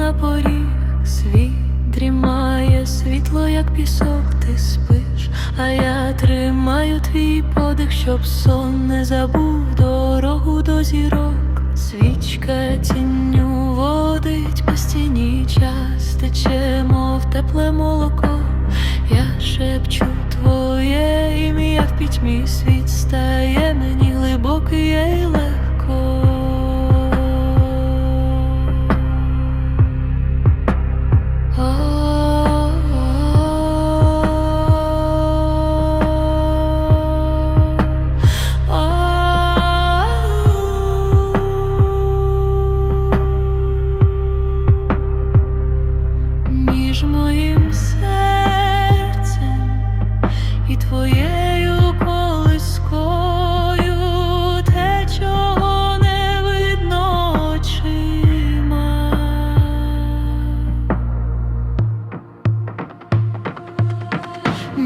на поріг, світ дрімає, світло, як пісок, ти спиш, а я тримаю твій подих, щоб сон не забув дорогу до зірок, свічка тінню водить по стіні час тече, мов тепле молоко, я шепчу твоє ім'я в пітьмі світ стає.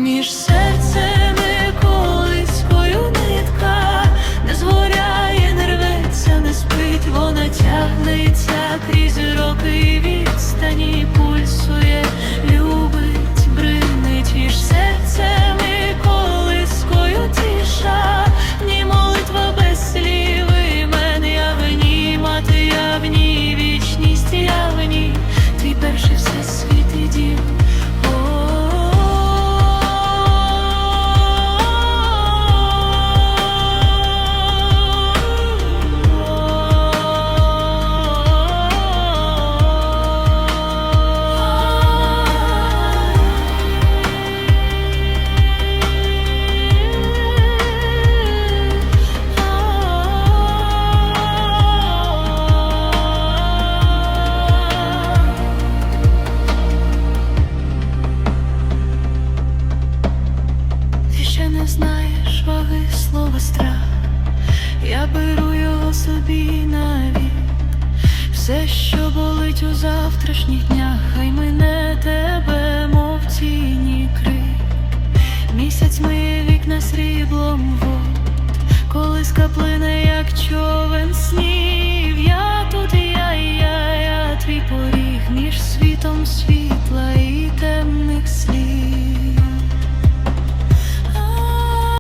Між серцем знаєш ваги слова страх, я беру його собі навік. Все, що болить у завтрашніх днях, хай мене тебе, мов тіні крик. Місяць миє вікна сріблом вод, коли скаплине, як чор.